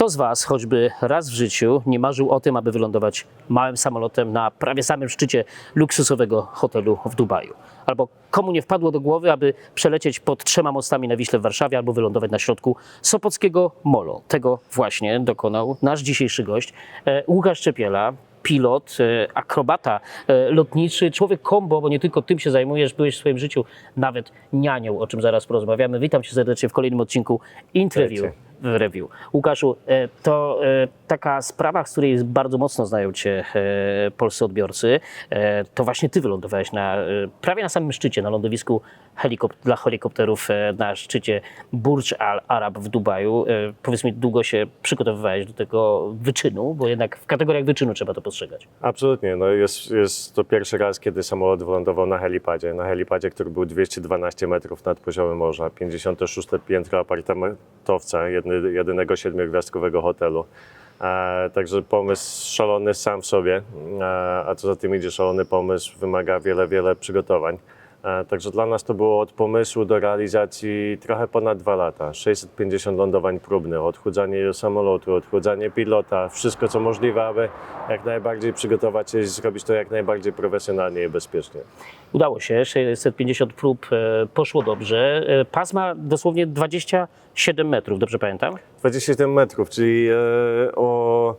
Kto z Was choćby raz w życiu nie marzył o tym, aby wylądować małym samolotem na prawie samym szczycie luksusowego hotelu w Dubaju? Albo komu nie wpadło do głowy, aby przelecieć pod trzema mostami na Wiśle w Warszawie albo wylądować na środku Sopockiego Molo? Tego właśnie dokonał nasz dzisiejszy gość, e, Łukasz Czepiela, pilot, e, akrobata e, lotniczy, człowiek kombo, bo nie tylko tym się zajmujesz, byłeś w swoim życiu nawet nianią, o czym zaraz porozmawiamy. Witam cię serdecznie w kolejnym odcinku Interview. Review. Łukaszu, e, to e, taka sprawa, z której bardzo mocno znają cię e, polscy odbiorcy, to właśnie ty wylądowałeś na, prawie na samym szczycie, na lądowisku helikop- dla helikopterów na szczycie Burj Al Arab w Dubaju. Powiedz mi, długo się przygotowywałeś do tego wyczynu, bo jednak w kategoriach wyczynu trzeba to postrzegać. Absolutnie. No jest, jest to pierwszy raz, kiedy samolot wylądował na helipadzie. Na helipadzie, który był 212 metrów nad poziomem morza, 56 piętro apartamentowca, jedny, jedynego siedmiogwiazdkowego hotelu. E, także pomysł szalony sam w sobie, e, a co za tym idzie, szalony pomysł wymaga wiele, wiele przygotowań. E, Także dla nas to było od pomysłu do realizacji trochę ponad dwa lata. 650 lądowań próbnych, odchudzanie samolotu, odchudzanie pilota, wszystko co możliwe, aby jak najbardziej przygotować się i zrobić to jak najbardziej profesjonalnie i bezpiecznie. Udało się, 650 prób e, poszło dobrze. E, Pas ma dosłownie 27 metrów, dobrze pamiętam? 27 metrów, czyli o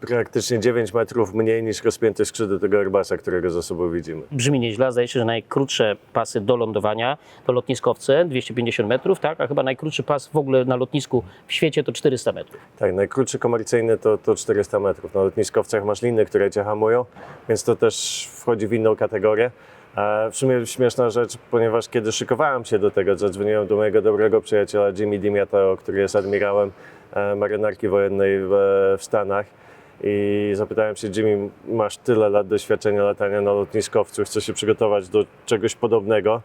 praktycznie 9 metrów mniej niż rozpięte skrzydło tego Airbusa, którego za sobą widzimy. Brzmi nieźle, zdaje się, że najkrótsze pasy do lądowania to lotniskowce 250 metrów, tak? A chyba najkrótszy pas w ogóle na lotnisku w świecie to 400 metrów. Tak, najkrótszy komercyjny to, to 400 metrów. Na lotniskowcach masz liny, które cię hamują, więc to też wchodzi w inną kategorię. A w sumie śmieszna rzecz, ponieważ kiedy szykowałem się do tego, zadzwoniłem do mojego dobrego przyjaciela Jimmy Dimiatao, który jest admirałem e, marynarki wojennej w Stanach i zapytałem się, Jimmy, masz tyle lat doświadczenia latania na lotniskowcu, chcesz się przygotować do czegoś podobnego?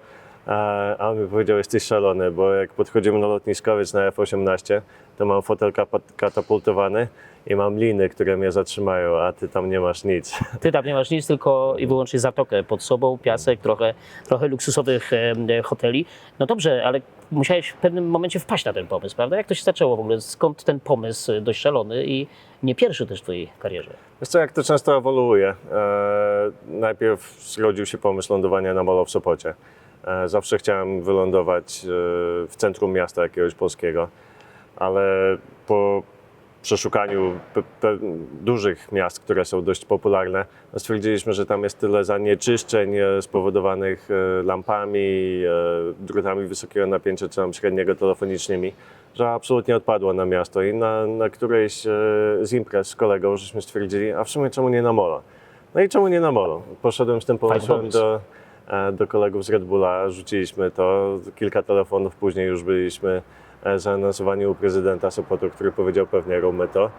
A on mi powiedział, jesteś szalony, bo jak podchodzimy na lotniskowiec na F-18, to mam fotel katapultowany i mam liny, które mnie zatrzymają, a ty tam nie masz nic. Ty tam nie masz nic, tylko i wyłącznie zatokę pod sobą, piasek, trochę, trochę luksusowych hoteli. No dobrze, ale musiałeś w pewnym momencie wpaść na ten pomysł, prawda? Jak to się zaczęło w ogóle? Skąd ten pomysł dość szalony i nie pierwszy też w twojej karierze? Wiesz co, jak to często ewoluuje. E, najpierw zrodził się pomysł lądowania na molo w Sopocie. E, zawsze chciałem wylądować e, w centrum miasta jakiegoś polskiego, ale po przeszukaniu dużych miast, które są dość popularne, no stwierdziliśmy, że tam jest tyle zanieczyszczeń e, spowodowanych e, lampami, e, drutami wysokiego napięcia czy tam średniego telefonicznymi, że absolutnie odpadło na miasto i na, na którejś z imprez z kolegą żeśmy stwierdzili, a w sumie czemu nie na molo? No i czemu nie na molo? Poszedłem z tym pomysłem pomysł. do, do kolegów z Red Bulla, rzuciliśmy to, kilka telefonów później już byliśmy e, zaanonsowani u prezydenta Sopotu, który powiedział pewnie róbmy to.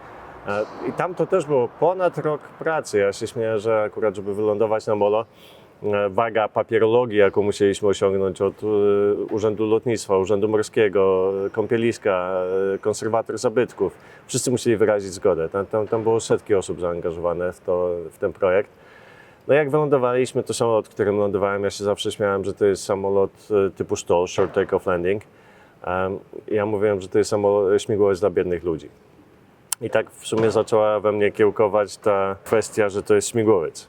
E, I tam to też było ponad rok pracy. Ja się śmieję, że akurat, żeby wylądować na molo, e, waga papierologii, jaką musieliśmy osiągnąć od Urzędu Lotnictwa, Urzędu Morskiego, Kąpieliska, konserwator zabytków. Wszyscy musieli wyrazić zgodę. Tam, tam, tam było setki osób zaangażowane w, to, w ten projekt. No jak wylądowaliśmy, to samolot, którym lądowałem, ja się zawsze śmiałem, że to jest samolot typu STOL, Short Takeoff Landing. Ja mówiłem, że to jest samolot, śmigłowiec dla biednych ludzi. I tak w sumie zaczęła we mnie kiełkować ta kwestia, że to jest śmigłowiec.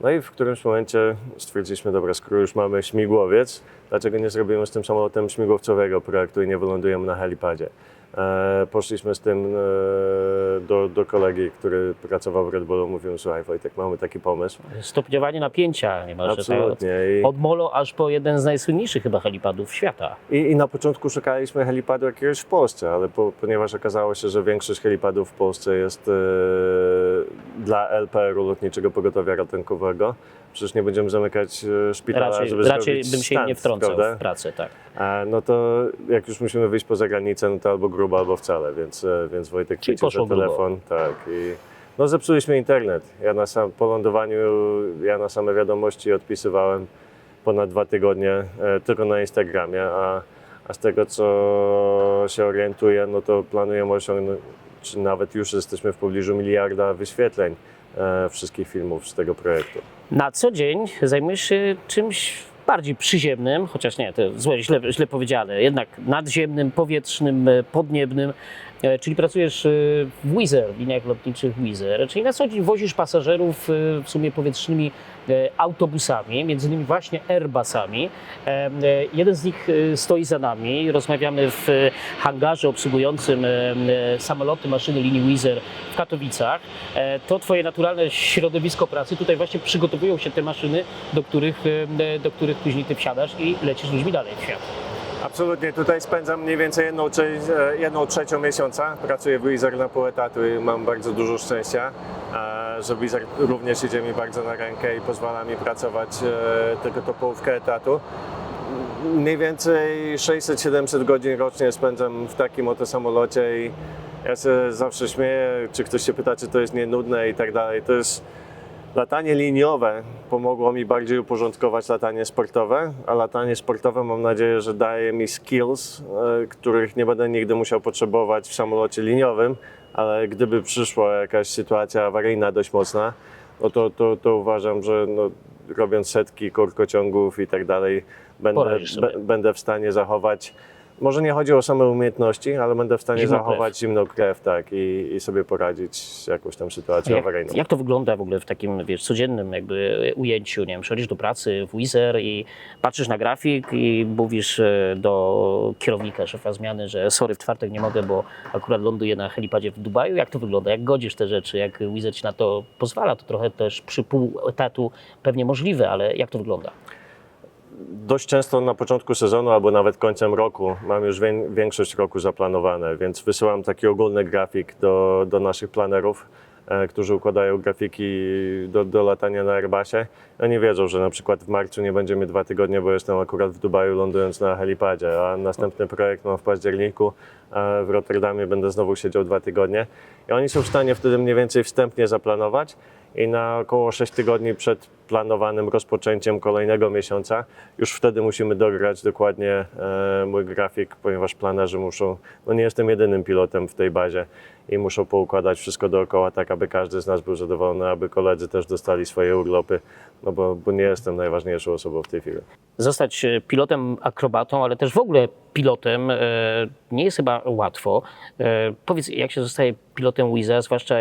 No i w którymś momencie stwierdziliśmy, dobra, skoro już mamy śmigłowiec, dlaczego nie zrobimy z tym samolotem śmigłowcowego projektu i nie wylądujemy na helipadzie? E, poszliśmy z tym e, do, do kolegi, który pracował w Red Bullu, mówił, słuchaj Wojtek, mamy taki pomysł. Stopniowanie napięcia niemalże. tak? Absolutnie. I, Od Molo aż po jeden z najsłynniejszych chyba helipadów świata. i, I na początku szukaliśmy helipadu jakiegoś w Polsce, ale po, ponieważ okazało się, że większość helipadów w Polsce jest e, dla LPR-u, Lotniczego Pogotowia Ratunkowego, przecież nie będziemy zamykać e, szpitala, Raczej, żeby raczej bym się stand, nie wtrącał prawda? w pracę, tak. A, no to jak już musimy wyjść poza granicę, no to albo grubo, albo wcale, więc, e, więc Wojtek chwycił za telefon. Tak, i no zepsuliśmy internet. Ja na sam, po lądowaniu, ja na same wiadomości odpisywałem ponad dwa tygodnie e, tylko na Instagramie, a, a z tego co się orientuję, no to planujemy osiągnąć, czy nawet już jesteśmy w pobliżu miliarda wyświetleń wszystkich filmów z tego projektu. Na co dzień zajmujesz się czymś bardziej przyziemnym, chociaż nie, to złe, źle, źle powiedziane, jednak nadziemnym, powietrznym, e, podniebnym. E, Czyli pracujesz e, w Wizz Air, w liniach lotniczych Wizz Air, czyli na co dzień wozisz pasażerów e, w sumie powietrznymi autobusami, między innymi właśnie Airbusami. Jeden z nich stoi za nami. Rozmawiamy w hangarze obsługującym samoloty, maszyny linii Wizz Air w Katowicach. To Twoje naturalne środowisko pracy. Tutaj właśnie przygotowują się te maszyny, do których, do których później Ty wsiadasz i lecisz ludźmi dalej w świat. Absolutnie, tutaj spędzam mniej więcej jedną, e, jedną trzecią miesiąca. Pracuję w Wizard na pół etatu i mam bardzo dużo szczęścia, e, że Wizard również idzie mi bardzo na rękę i pozwala mi pracować e, tylko to połówkę etatu. Mniej więcej 600-700 godzin rocznie spędzam w takim oto samolocie i ja się zawsze śmieję, czy ktoś się pyta, czy to jest nie nudne i tak dalej. To jest Latanie liniowe pomogło mi bardziej uporządkować latanie sportowe, a latanie sportowe mam nadzieję, że daje mi skills, e, których nie będę nigdy musiał potrzebować w samolocie liniowym, ale gdyby przyszła jakaś sytuacja awaryjna dość mocna, no to, to, to uważam, że no, robiąc setki kurkociągów i tak dalej, będę, be, będę w stanie zachować. Może nie chodzi o same umiejętności, ale będę w stanie Zimną krew. zachować zimną krew tak, i, i sobie poradzić z jakąś tam sytuacją Jak, awaryjną. jak to wygląda w ogóle w takim, wiesz, codziennym jakby ujęciu, nie wiem, przychodzisz do pracy w Wizz Air i patrzysz na grafik i mówisz e, do kierownika, szefa zmiany, że sorry, w czwartek nie mogę, bo akurat ląduję na helipadzie w Dubaju. Jak to wygląda? Jak godzisz te rzeczy? Jak Wizz Air ci na to pozwala? To trochę też przy pół etatu pewnie możliwe, ale jak to wygląda? Dość często na początku sezonu albo nawet końcem roku mam już wię- większość roku zaplanowane, więc wysyłam taki ogólny grafik do, do naszych planerów, e, którzy układają grafiki do, do latania na Airbusie. Oni wiedzą, że na przykład w marcu nie będziemy dwa tygodnie, bo jestem akurat w Dubaju lądując na helipadzie, a następny projekt mam w październiku. W Rotterdamie będę znowu siedział dwa tygodnie. I oni są w stanie wtedy mniej więcej wstępnie zaplanować i na około 6 tygodni przed planowanym rozpoczęciem kolejnego miesiąca już wtedy musimy dograć dokładnie e, mój grafik, ponieważ planerzy muszą, no nie jestem jedynym pilotem w tej bazie i muszą poukładać wszystko dookoła tak, aby każdy z nas był zadowolony, aby koledzy też dostali swoje urlopy, no bo, bo nie jestem najważniejszą osobą w tej firmie. Zostać e, pilotem akrobatą, ale też w ogóle pilotem e, nie jest chyba łatwo. Powiedz, jak się zostaje pilotem Wiza, zwłaszcza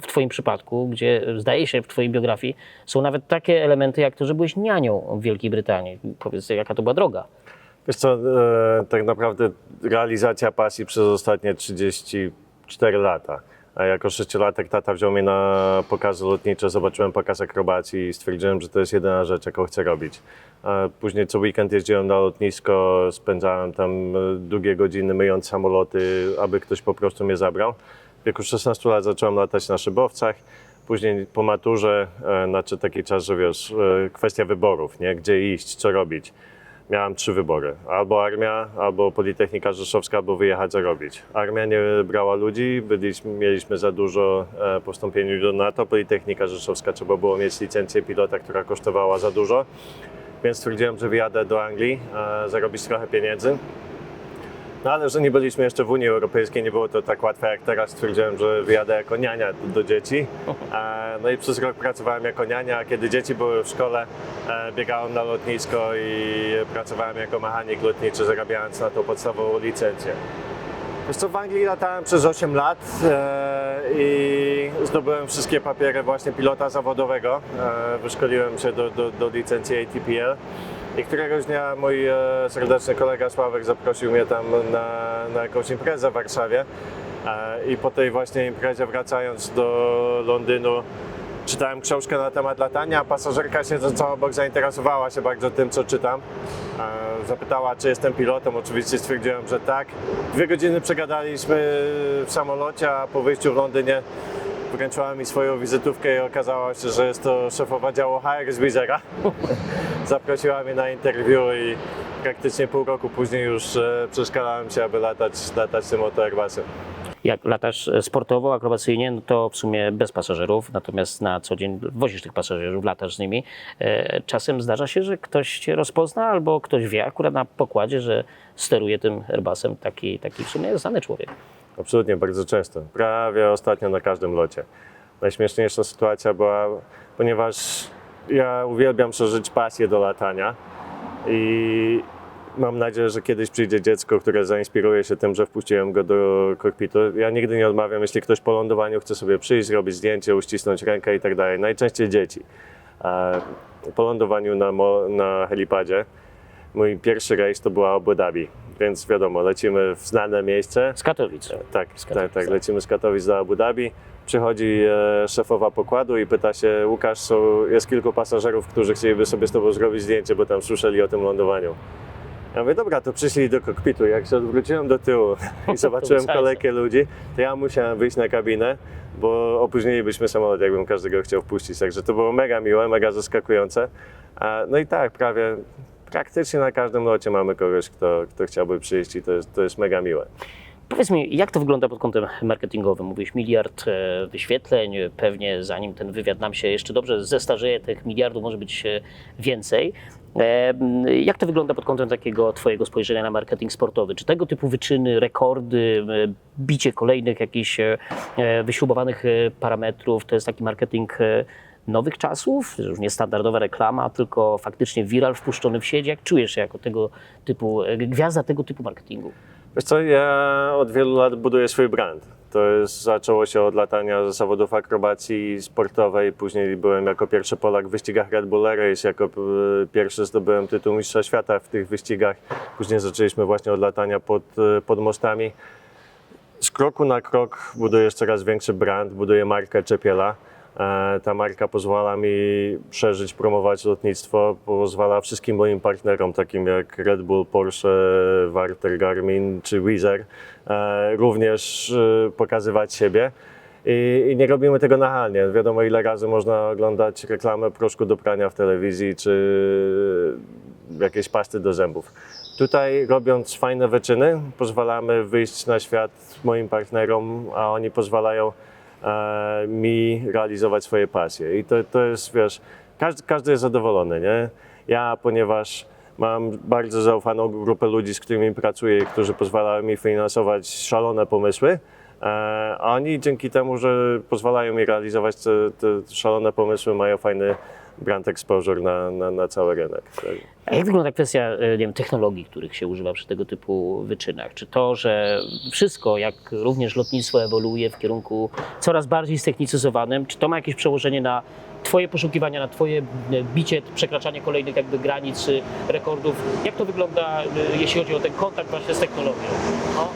w Twoim przypadku, gdzie zdaje się w Twojej biografii są nawet takie elementy, jak to, że byłeś nianią w Wielkiej Brytanii. Powiedz, jaka to była droga? Wiesz co, e, tak naprawdę realizacja pasji przez ostatnie 34 lata. A jako sześciolatek tata wziął mnie na pokazy lotnicze, zobaczyłem pokaz akrobacji i stwierdziłem, że to jest jedyna rzecz, jaką chcę robić. A później co weekend jeździłem na lotnisko, spędzałem tam e, długie godziny myjąc samoloty, aby ktoś po prostu mnie zabrał. W wieku 16 lat zacząłem latać na szybowcach. Później po maturze, e, znaczy taki czas, że wiesz, e, kwestia wyborów, nie? gdzie iść, co robić miałem trzy wybory. Albo armia, albo Politechnika Rzeszowska, albo wyjechać zarobić. Armia nie brała ludzi, byliśmy, mieliśmy za dużo e, po wstąpieniu do NATO. Politechnika Rzeszowska trzeba było mieć licencję pilota, która kosztowała za dużo. Więc stwierdziłem, że wyjadę do Anglii, zarobić trochę pieniędzy. No ale że nie byliśmy jeszcze w Unii Europejskiej, nie było to tak łatwe jak teraz. Stwierdziłem, że wyjadę jako niania do, dzieci. E, No i przez rok pracowałem jako niania, a kiedy dzieci były w szkole, e, biegałem na lotnisko i pracowałem jako mechanik lotniczy, zarabiając na to podstawową licencję. Wiesz co, w Anglii latałem przez 8 lat e, i zdobyłem wszystkie papiery właśnie pilota zawodowego. Wyszkoliłem się do, do, do licencji ATPL. I któregoś dnia mój e, serdeczny kolega Sławek zaprosił mnie tam na, na jakąś imprezę w Warszawie. E, I po tej właśnie imprezie wracając do Londynu czytałem książkę na temat latania, pasażerka siedząca obok zainteresowała się bardzo tym, co czytam. E, Zapytała, czy jestem pilotem, oczywiście stwierdziłem, że tak. Dwie godziny przegadaliśmy w samolocie, a po wyjściu w Londynie wręczyła mi swoją wizytówkę i okazało się, że jest to szefowa działu HR z Wizera. Zaprosiła mnie na interview i praktycznie pół roku później już e, przeszkalałem się, aby latać, latać tym oto Airbusem. Jak latasz e, sportowo, akrobacyjnie, no to w sumie bez pasażerów, natomiast na co dzień wozisz tych pasażerów, latasz z nimi. E, Czasem zdarza się, że ktoś cię rozpozna albo ktoś wie akurat na pokładzie, że steruje tym Airbusem taki, taki w sumie znany człowiek. Absolutnie, bardzo często. Prawie ostatnio na każdym locie. Najśmieszniejsza sytuacja była, ponieważ ja uwielbiam przeżyć pasję do latania i mam nadzieję, że kiedyś przyjdzie dziecko, które zainspiruje się tym, że wpuściłem go do kokpitu. Ja nigdy nie odmawiam, jeśli ktoś po lądowaniu chce sobie przyjść, zrobić zdjęcie, uścisnąć rękę i tak dalej. Najczęściej dzieci. E, Po lądowaniu na, na helipadzie mój pierwszy rejs to była Abu Dhabi, więc wiadomo, lecimy w znane miejsce. Z Katowic. Tak, Z tak, Katowic, tak, tak. lecimy z Katowic do Abu Dhabi. Przychodzi e, szefowa pokładu i pyta się, Łukasz, są, jest kilku pasażerów, którzy chcieliby sobie z tobą zrobić zdjęcie, bo tam słyszeli o tym lądowaniu. Ja mówię, dobra, to przyszli do kokpitu. Jak się odwróciłem do tyłu i zobaczyłem kolejkę ludzi, to ja musiałem wyjść na kabinę, bo opóźnilibyśmy samolot, jakbym każdego chciał wpuścić. Także to było mega miłe, mega zaskakujące. No i tak, prawie praktycznie na każdym locie mamy kogoś, kto, kto chciałby przyjść i to jest, to jest mega miłe. Powiedz mi, jak to wygląda pod kątem marketingowym? Mówisz miliard e, wyświetleń, pewnie zanim ten wywiad nam się jeszcze dobrze zestarzeje, tych miliardów może być e, więcej. E, Jak to wygląda pod kątem takiego Twojego spojrzenia na marketing sportowy? Czy tego typu wyczyny, rekordy, e, bicie kolejnych jakichś e, e, wyśrubowanych e, parametrów to jest taki marketing e, nowych czasów? Że Już nie standardowa reklama, tylko faktycznie viral wpuszczony w sieć. Jak czujesz się jako tego typu, e, gwiazda tego typu marketingu? Wiesz co, ja od wielu lat buduję swój brand. To jest, zaczęło się od latania ze zawodów akrobacji sportowej, później byłem jako pierwszy Polak w wyścigach Red Bull Race, jako e, pierwszy zdobyłem tytuł mistrza świata w tych wyścigach. Później zaczęliśmy właśnie od latania pod, e, pod mostami. Z kroku na krok budujesz coraz większy brand, buduję markę Czepiela. E, Ta marka pozwala mi przeżyć, promować lotnictwo, pozwala wszystkim moim partnerom, takim jak Red Bull, Porsche, Warter, Garmin czy Wizer, e, również e, pokazywać siebie. I, nie robimy tego nachalnie. Wiadomo, ile razy można oglądać reklamę proszku do prania w telewizji, czy jakieś pasty do zębów. Tutaj robiąc fajne wyczyny, pozwalamy wyjść na świat moim partnerom, a oni pozwalają mi realizować swoje pasje. I to, to jest, wiesz, każdy, każdy jest zadowolony, nie? Ja, ponieważ mam bardzo zaufaną grupę ludzi, z którymi pracuję, którzy pozwalają mi finansować szalone pomysły, e, a oni dzięki temu, że pozwalają mi realizować te, te szalone pomysły, mają fajny brand exposure na, na, na cały rynek. Tak. A jak wygląda kwestia e, nie wiem, technologii, których się używa przy tego typu wyczynach? Czy to, że wszystko, jak również lotnictwo ewoluuje w kierunku coraz bardziej ztechnicyzowanym, czy to ma jakieś przełożenie na Twoje poszukiwania, na Twoje bicie, przekraczanie kolejnych jakby granic, rekordów? Jak to wygląda, e, jeśli chodzi o ten kontakt właśnie z technologią? No,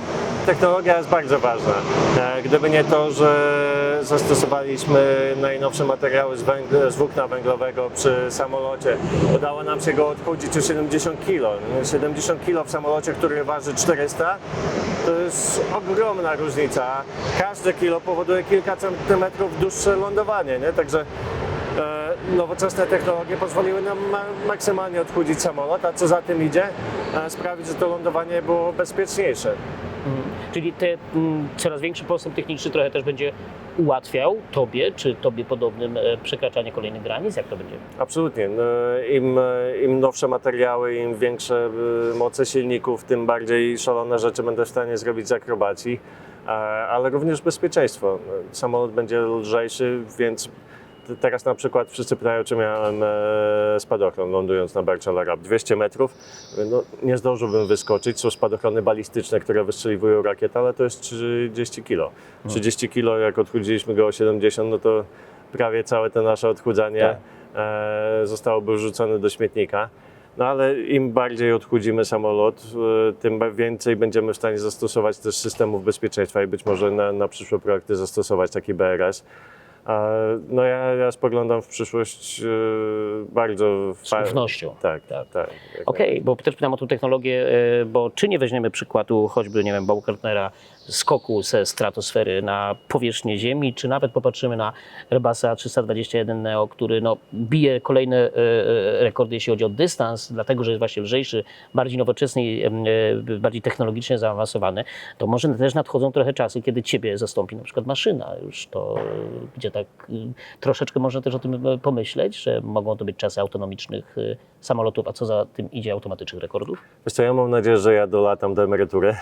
Technologia jest bardzo ważna. E, Gdyby nie to, że zastosowaliśmy najnowsze materiały z, z włókna węglowego przy samolocie, udało nam się go odchudzić o 70 kg. 70 kg w samolocie, który waży 400, to jest ogromna różnica. Każde kilo powoduje kilka centymetrów dłuższe lądowanie, nie? Także e, nowoczesne technologie pozwoliły nam ma- maksymalnie odchudzić samolot, a co za tym idzie, e, sprawić, że to lądowanie było bezpieczniejsze. Czyli te, mm, coraz większy postęp techniczny trochę też będzie ułatwiał Tobie, czy Tobie podobnym e, przekraczanie kolejnych granic? Jak to będzie? Absolutnie. No, Im, Im nowsze materiały, im większe y, moce silników, tym bardziej szalone rzeczy będę w stanie zrobić z akrobacji, e, ale również bezpieczeństwo. Samolot będzie lżejszy, więc teraz na przykład wszyscy pytają, czy miałem e, spadochron lądując na Arab. 200 metrów, no, nie zdążyłbym wyskoczyć. Są spadochrony balistyczne, które wystrzeliwują rakietę, ale to jest 30 kilo. 30 kilo, jak odchudziliśmy go o 70, no to prawie całe to nasze odchudzanie Tak. e, zostałoby wrzucone do śmietnika. No ale im bardziej odchudzimy samolot, e, tym więcej będziemy w stanie zastosować też systemów bezpieczeństwa i być może na, na przyszłe projekty zastosować taki BRS. No ja, ja spoglądam w przyszłość e, bardzo Z ufnością. Tak, Tak. tak. jak Okej, bo też pytam o tą technologię, e, bo czy nie weźmiemy przykładu choćby, nie wiem, Baumgartnera skoku ze stratosfery na powierzchnię Ziemi, czy nawet popatrzymy na Airbusa 321 Neo, który no, bije kolejne e, e, rekordy, jeśli chodzi o dystans, dlatego, że jest właśnie lżejszy, bardziej nowoczesny, i, e, bardziej technologicznie zaawansowany, to może też nadchodzą trochę czasy, kiedy ciebie zastąpi na przykład maszyna już to, gdzie tak troszeczkę można też o tym pomyśleć, że mogą to być czasy autonomicznych samolotów, a co za tym idzie automatycznych rekordów? Wiesz co, ja mam nadzieję, że ja dolatam do emerytury,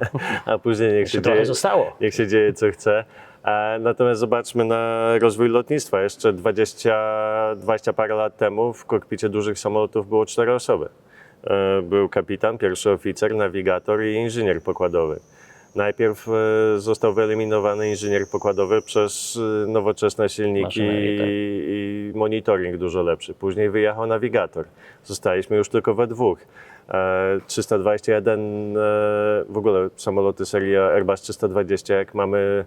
a później niech się, dzieje, zostało. niech się dzieje co chce. E, Natomiast zobaczmy na rozwój lotnictwa. Jeszcze 20, 20 parę lat temu w kokpicie dużych samolotów było cztery osoby. e, był kapitan, pierwszy oficer, nawigator i inżynier pokładowy. Najpierw e, został wyeliminowany inżynier pokładowy przez nowoczesne silniki tak. i, monitoring dużo lepszy. Później wyjechał nawigator. Zostaliśmy już tylko we dwóch. E, 321 e, w ogóle samoloty serii Airbus 320, jak mamy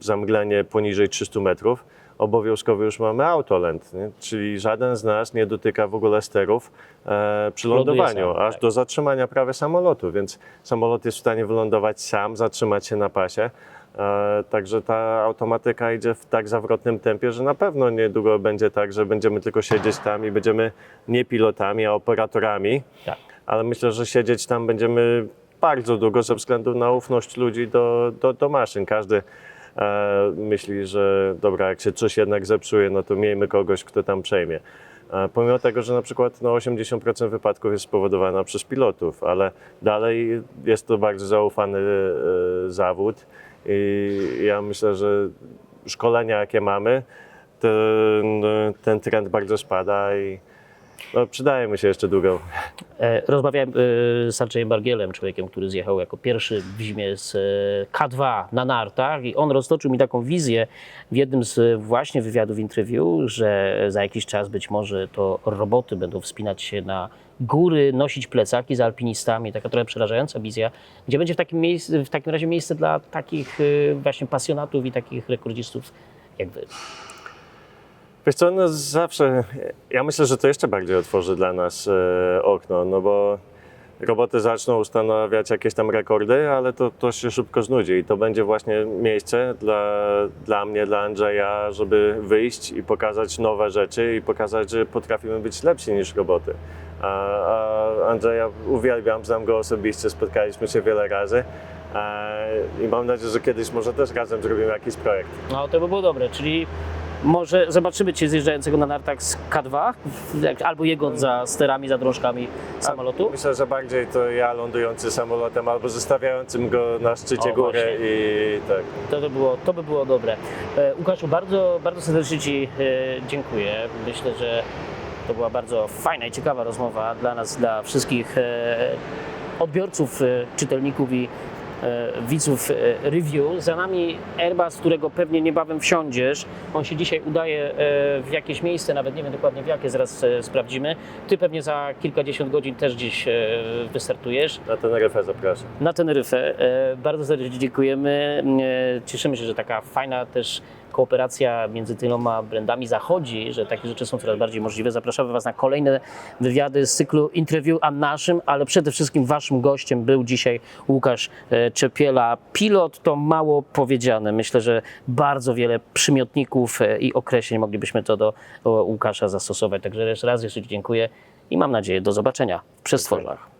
zamglenie poniżej 300 metrów, obowiązkowo już mamy autoland, nie? czyli żaden z nas nie dotyka w ogóle sterów e, przy lądowaniu, sam, aż tak. do zatrzymania prawie samolotu, więc samolot jest w stanie wylądować sam, zatrzymać się na pasie. E, Także ta automatyka idzie w tak zawrotnym tempie, że na pewno niedługo będzie tak, że będziemy tylko siedzieć tam i będziemy nie pilotami, a operatorami. Tak. Ale myślę, że siedzieć tam będziemy bardzo długo ze względu na ufność ludzi do, do, do maszyn. Każdy myśli, że dobra, jak się coś jednak zepsuje, no to miejmy kogoś, kto tam przejmie. E, Pomimo tego, że na przykład no, 80% wypadków jest spowodowana przez pilotów, ale dalej jest to bardzo zaufany e, zawód i ja myślę, że szkolenia jakie mamy, ten, ten trend bardzo spada i no, przydajemy się jeszcze długo. E, Rozmawiałem e, z Andrzejem Bargielem, człowiekiem, który zjechał jako pierwszy w zimie z e, K2 na nartach i on roztoczył mi taką wizję w jednym z właśnie wywiadów, interview, że za jakiś czas być może to roboty będą wspinać się na góry, nosić plecaki z alpinistami, taka trochę przerażająca wizja, gdzie będzie w takim, miejscu, w takim razie miejsce dla takich właśnie pasjonatów i takich rekordzistów jak wy. Wiesz co, no zawsze, ja myślę, że to jeszcze bardziej otworzy dla nas e, okno, no bo roboty zaczną ustanawiać jakieś tam rekordy, ale to, to się szybko znudzi i to będzie właśnie miejsce dla, dla mnie, dla Andrzeja, żeby wyjść i pokazać nowe rzeczy i pokazać, że potrafimy być lepsi niż roboty. A, a Andrzeja uwielbiam, znam go osobiście, spotkaliśmy się wiele razy i mam nadzieję, że kiedyś może też razem zrobimy jakiś projekt. No to by było dobre, czyli może zobaczymy Cię zjeżdżającego na nartach z K2, jak- albo jego za sterami, za drążkami samolotu. Myślę, że bardziej to ja lądujący samolotem albo zostawiającym go na szczycie O, właśnie. i tak. To by było, to by było dobre. E, Łukaszu, bardzo, bardzo serdecznie Ci e, dziękuję. Myślę, że to była bardzo fajna i ciekawa rozmowa dla nas, dla wszystkich e, odbiorców, e, czytelników i widzów e, review. Za nami Airbus, którego pewnie niebawem wsiądziesz. On się dzisiaj udaje e, w jakieś miejsce, nawet nie wiem dokładnie w jakie, zaraz e, sprawdzimy. Ty pewnie za kilkadziesiąt godzin też gdzieś e, wystartujesz Na ten RFE zapraszam. na Teneryfę. E, Bardzo serdecznie dziękujemy. E, Cieszymy się, że taka fajna też kooperacja między tyloma brandami zachodzi, że takie rzeczy są coraz bardziej możliwe. Zapraszamy Was na kolejne wywiady z cyklu interview, a naszym, ale przede wszystkim Waszym gościem był dzisiaj Łukasz e, Czepiela. Pilot to mało powiedziane. Myślę, że bardzo wiele przymiotników e, i określeń moglibyśmy to do, Łukasza zastosować. Także jeszcze raz jeszcze dziękuję i mam nadzieję do zobaczenia w przestworzach.